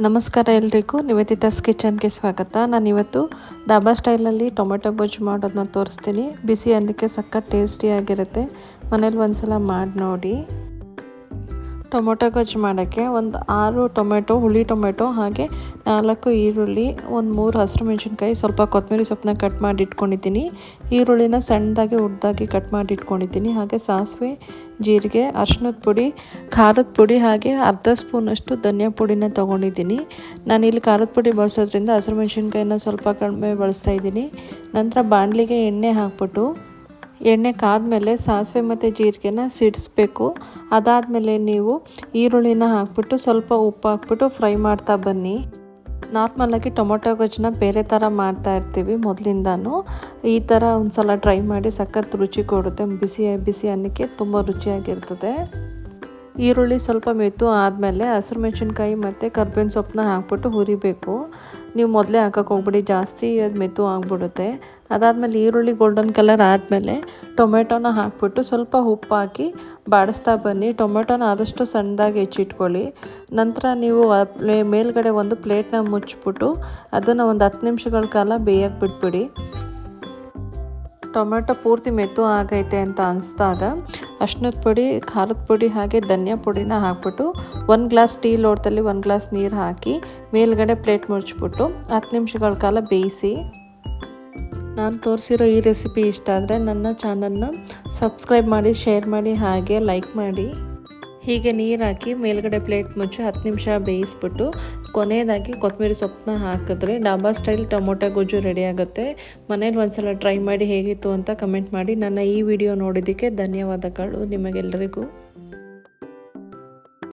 ನಮಸ್ಕಾರ ಎಲ್ರಿಗೂ. ನಿವೇದಿತಾಸ್ ಕಿಚನ್ಗೆ ಸ್ವಾಗತ. ನಾನು ಇವತ್ತು ಡಾಬಾ ಸ್ಟೈಲಲ್ಲಿ ಟೊಮೆಟೊ ಗೊಜ್ಜು ಮಾಡೋದನ್ನ ತೋರಿಸ್ತೀನಿ. ಬಿಸಿ ಅನ್ನಕ್ಕೆ ಸಖತ್ ಟೇಸ್ಟಿಯಾಗಿರುತ್ತೆ. ಮನೇಲಿ ಒಂದು ಸಲ ಮಾಡಿ ನೋಡಿ. ಟೊಮೊಟೊ ಗೊಜ್ಜು ಮಾಡೋಕ್ಕೆ ಒಂದು ಆರು ಟೊಮೆಟೊ, ಹುಳಿ ಟೊಮೆಟೊ, ಹಾಗೆ ನಾಲ್ಕು ಈರುಳ್ಳಿ, ಒಂದು ಮೂರು ಹಸಿರು ಮೆಣಸಿನ್ಕಾಯಿ, ಸ್ವಲ್ಪ ಕೊತ್ತಂಬರಿ ಸೊಪ್ಪನ್ನ ಕಟ್ ಮಾಡಿ ಇಟ್ಕೊಂಡಿದ್ದೀನಿ. ಈರುಳ್ಳಿನ ಸಣ್ಣದಾಗಿ ಉದ್ದಾಗಿ ಕಟ್ ಮಾಡಿ ಇಟ್ಕೊಂಡಿದ್ದೀನಿ. ಹಾಗೆ ಸಾಸಿವೆ, ಜೀರಿಗೆ ಅರ್ಶಿನದ ಪುಡಿ, ಖಾರದ ಪುಡಿ, ಹಾಗೆ ಅರ್ಧ ಸ್ಪೂನಷ್ಟು ಧನಿಯಾ ಪುಡಿನ ತೊಗೊಂಡಿದ್ದೀನಿ. ನಾನು ಇಲ್ಲಿ ಖಾರದ ಪುಡಿ ಬಳಸೋದ್ರಿಂದ ಹಸಿರು ಮೆಣಸಿನ್ಕಾಯಿನ ಸ್ವಲ್ಪ ಕಡಿಮೆ ಬಳಸ್ತಾ ಇದ್ದೀನಿ. ನಂತರ ಬಾಣಲಿಗೆ ಎಣ್ಣೆ ಹಾಕ್ಬಿಟ್ಟು ಎಣ್ಣೆ ಕಾದ್ಮೇಲೆ ಸಾಸಿವೆ ಮತ್ತು ಜೀರಿಗೆನ ಸಿಡಿಸ್ಬೇಕು. ಅದಾದಮೇಲೆ ನೀವು ಈರುಳ್ಳಿನ ಹಾಕ್ಬಿಟ್ಟು ಸ್ವಲ್ಪ ಉಪ್ಪು ಹಾಕ್ಬಿಟ್ಟು ಫ್ರೈ ಮಾಡ್ತಾ ಬನ್ನಿ. ನಾರ್ಮಲಾಗಿ ಟೊಮೊಟೊ ಗೊಜ್ಜನ್ನ ಬೇರೆ ಥರ ಮಾಡ್ತಾ ಇರ್ತೀವಿ ಮೊದಲಿಂದನೂ. ಈ ಥರ ಒಂದು ಸಲ ಟ್ರೈ ಮಾಡಿ ಸಖತ್ ರುಚಿ ಕೊಡುತ್ತೆ. ಬಿಸಿ ಬಿಸಿ ಅನ್ನಕ್ಕೆ ತುಂಬ ರುಚಿಯಾಗಿರ್ತದೆ. ಈರುಳ್ಳಿ ಸ್ವಲ್ಪ ಮೆತ್ತು ಆದಮೇಲೆ ಹಸಿರು ಮೆಣಸಿನ್ಕಾಯಿ ಮತ್ತು ಕರ್ಬೇವಿನ ಸೊಪ್ಪನ್ನ ಹಾಕ್ಬಿಟ್ಟು ಹುರಿಬೇಕು. ನೀವು ಮೊದಲೇ ಹಾಕಕ್ಕೆ ಹೋಗ್ಬಿಡಿ, ಜಾಸ್ತಿ ಅದು ಮೆತ್ತು ಆಗಿಬಿಡುತ್ತೆ. ಅದಾದಮೇಲೆ ಈರುಳ್ಳಿ ಗೋಲ್ಡನ್ ಕಲರ್ ಆದಮೇಲೆ ಟೊಮೆಟೊನ ಹಾಕ್ಬಿಟ್ಟು ಸ್ವಲ್ಪ ಉಪ್ಪು ಹಾಕಿ ಬಾಡಿಸ್ತಾ ಬನ್ನಿ. ಟೊಮೆಟೊನ ಆದಷ್ಟು ಸಣ್ಣದಾಗಿ ಹೆಚ್ಚಿಟ್ಕೊಳ್ಳಿ. ನಂತರ ನೀವು ಮೇಲ್ಗಡೆ ಒಂದು ಪ್ಲೇಟ್ನ ಮುಚ್ಚಿಬಿಟ್ಟು ಅದನ್ನು ಒಂದು ಹತ್ತು ನಿಮಿಷಗಳ ಕಾಲ ಬೇಯಕ್ಕೆ ಬಿಟ್ಬಿಡಿ. ಟೊಮೆಟೊ ಪೂರ್ತಿ ಮೆತ್ತು ಆಗೈತೆ ಅಂತ ಅನಿಸ್ದಾಗ ಅರ್ಶಿನದ ಪುಡಿ, ಖಾರದ ಪುಡಿ ಹಾಗೆ ಧನಿಯಾ ಪುಡಿನ ಹಾಕ್ಬಿಟ್ಟು ಒಂದು ಗ್ಲಾಸ್ ಟೀ ಲೋಟದಲ್ಲಿ ಒಂದು ಗ್ಲಾಸ್ ನೀರು ಹಾಕಿ ಮೇಲ್ಗಡೆ ಪ್ಲೇಟ್ ಮುಚ್ಚಿಬಿಟ್ಟು ಹತ್ತು ನಿಮಿಷಗಳ ಕಾಲ ಬೇಯಿಸಿ. ನಾನು ತೋರಿಸಿರೋ ಈ ರೆಸಿಪಿ ಇಷ್ಟ ಆದರೆ ನನ್ನ ಚಾನಲ್ನ ಸಬ್ಸ್ಕ್ರೈಬ್ ಮಾಡಿ ಶೇರ್ ಮಾಡಿ, ಹಾಗೆ ಲೈಕ್ ಮಾಡಿ. ಹೀಗೆ ನೀರು ಹಾಕಿ ಮೇಲ್ಗಡೆ ಪ್ಲೇಟ್ ಮುಚ್ಚಿ ಹತ್ತು ನಿಮಿಷ ಬೇಯಿಸ್ಬಿಟ್ಟು ಕೊನೆಯದಾಗಿ ಕೊತ್ತಂಬರಿ ಸೊಪ್ಪನ್ನ ಹಾಕಿದ್ರೆ ಡಾಬಾ ಸ್ಟೈಲ್ ಟೊಮೊಟೊ ಗೊಜ್ಜು ರೆಡಿ ಆಗುತ್ತೆ. ಮನೇಲಿ ಒಂದ್ಸಲ ಟ್ರೈ ಮಾಡಿ ಹೇಗಿತ್ತು ಅಂತ ಕಮೆಂಟ್ ಮಾಡಿ. ನನ್ನ ಈ ವಿಡಿಯೋ ನೋಡಿದ್ದಕ್ಕೆ ಧನ್ಯವಾದಗಳು ನಿಮಗೆಲ್ಲರಿಗೂ